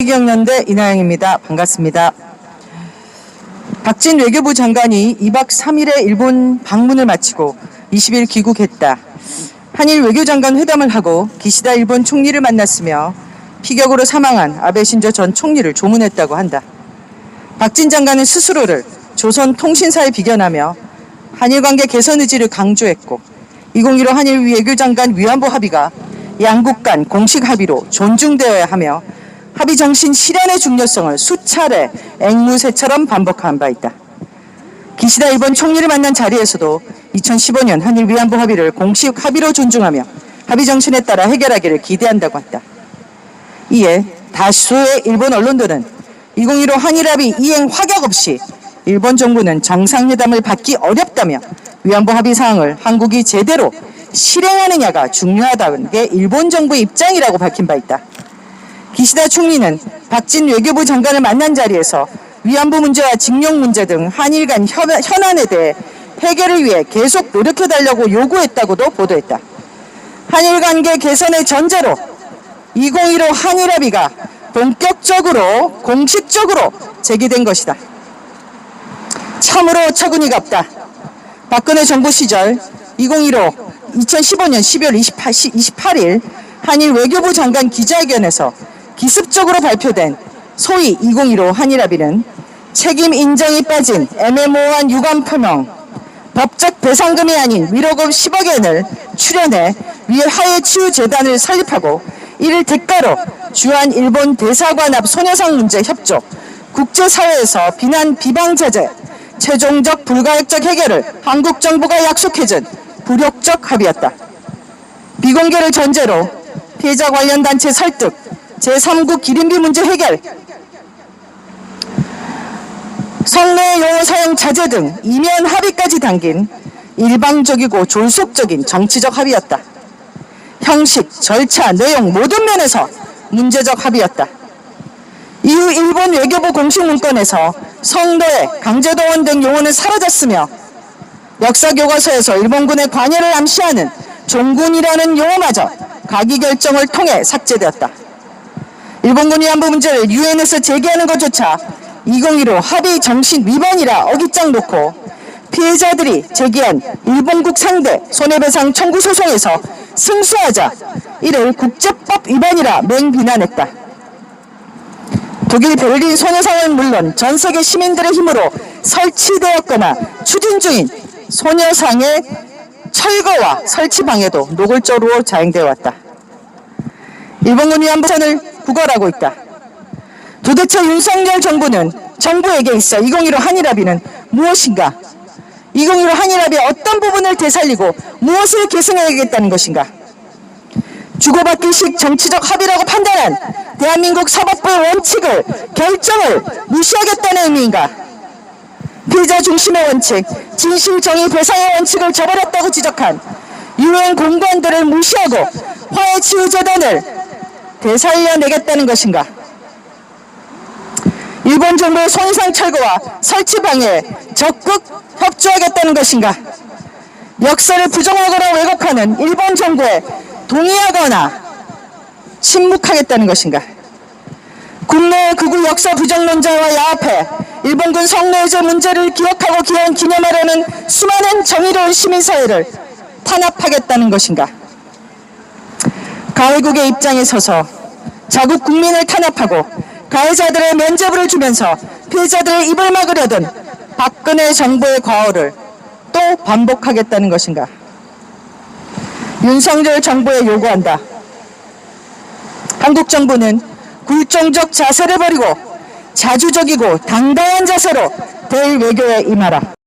기경연대 이나영입니다. 반갑습니다. 박진 외교부 장관이 2박 3일의 일본 방문을 마치고 20일 귀국했다. 한일 외교장관 회담을 하고 기시다 일본 총리를 만났으며 피격으로 사망한 아베 신조 전 총리를 조문했다고 한다. 박진 장관은 스스로를 조선 통신사에 비견하며 한일 관계 개선 의지를 강조했고 2015 한일 외교장관 위안부 합의가 양국 간 공식 합의로 존중되어야 하며 합의 정신 실현의 중요성을 수차례 앵무새처럼 반복한 바 있다. 기시다 일본 총리를 만난 자리에서도 2015년 한일 위안부 합의를 공식 합의로 존중하며 합의 정신에 따라 해결하기를 기대한다고 했다. 이에 다수의 일본 언론들은 2015 한일 합의 이행 확약 없이 일본 정부는 정상회담을 받기 어렵다며 위안부 합의 사항을 한국이 제대로 실행하느냐가 중요하다는 게 일본 정부의 입장이라고 밝힌 바 있다. 기시다 총리는 박진 외교부 장관을 만난 자리에서 위안부 문제와 징용 문제 등 한일 간 현- 현안에 대해 해결을 위해 계속 노력해달라고 요구했다고도 보도했다. 한일 관계 개선의 전제로 2015 한일 합의가 본격적으로 공식적으로 제기된 것이다. 참으로 처근이가 없다. 박근혜 정부 시절 2015 2015년 12월 28, 28일 한일 외교부 장관 기자회견에서 기습적으로 발표된 소위 2015 한일 합의는 책임 인정이 빠진 애매모호한 유감 표명, 법적 배상금이 아닌 위로금 10억 엔을 출연해 위 하해 치유 재단을 설립하고 이를 대가로 주한 일본 대사관 앞 소녀상 문제 협조, 국제사회에서 비난 비방 제재, 최종적 불가역적 해결을 한국 정부가 약속해준 불협적 합의였다. 비공개를 전제로 피해자 관련 단체 설득, 제3국 기린비 문제 해결, 성내 용어 사용 자제 등 이면 합의까지 담긴 일방적이고 졸속적인 정치적 합의였다. 형식, 절차, 내용 모든 면에서 문제적 합의였다. 이후 일본 외교부 공식 문건에서 성노예, 강제동원 등 용어는 사라졌으며 역사 교과서에서 일본군의 관여를 암시하는 종군이라는 용어마저 가기 결정을 통해 삭제되었다. 일본군 위안부 문제를 유엔에서 제기하는 것조차 2015 합의 정신 위반이라 어깃장 놓고 피해자들이 제기한 일본국 상대 손해배상 청구 소송에서 승소하자 이를 국제법 위반이라 맹비난했다. 독일 베를린 소녀상은 물론 전 세계 시민들의 힘으로 설치되었거나 추진 중인 소녀상의 철거와 설치 방해도 노골적으로 자행되어 왔다. 일본군 위안부선을 구걸하고 있다. 도대체 윤석열 정부는 정부에게 있어 2015 한일합의는 무엇인가? 2015 한일합의 어떤 부분을 되살리고 무엇을 계승해야겠다는 것인가? 주고받기식 정치적 합의라고 판단한 대한민국 사법부의 원칙을 결정을 무시하겠다는 의미인가? 피해자 중심의 원칙, 진실 정의 배상의 원칙을 저버렸다고 지적한 유엔 공관들을 무시하고 화해 치유 재단을 되살려내겠다는 것인가? 일본 정부의 손상 철거와 설치 방해에 적극 협조하겠다는 것인가? 역사를 부정하거나 왜곡하는 일본 정부에 동의하거나 침묵하겠다는 것인가? 국내 극우 역사 부정론자와 야합해 일본군 성노예제 문제를 기억하고 기원 기념하려는 수많은 정의로운 시민사회를 탄압하겠다는 것인가? 가해국의 입장에 서서 자국 국민을 탄압하고 가해자들의 면죄부를 주면서 피해자들의 입을 막으려던 박근혜 정부의 과오를 또 반복하겠다는 것인가? 윤석열 정부에 요구한다. 한국 정부는 굴종적 자세를 버리고 자주적이고 당당한 자세로 대외 외교에 임하라.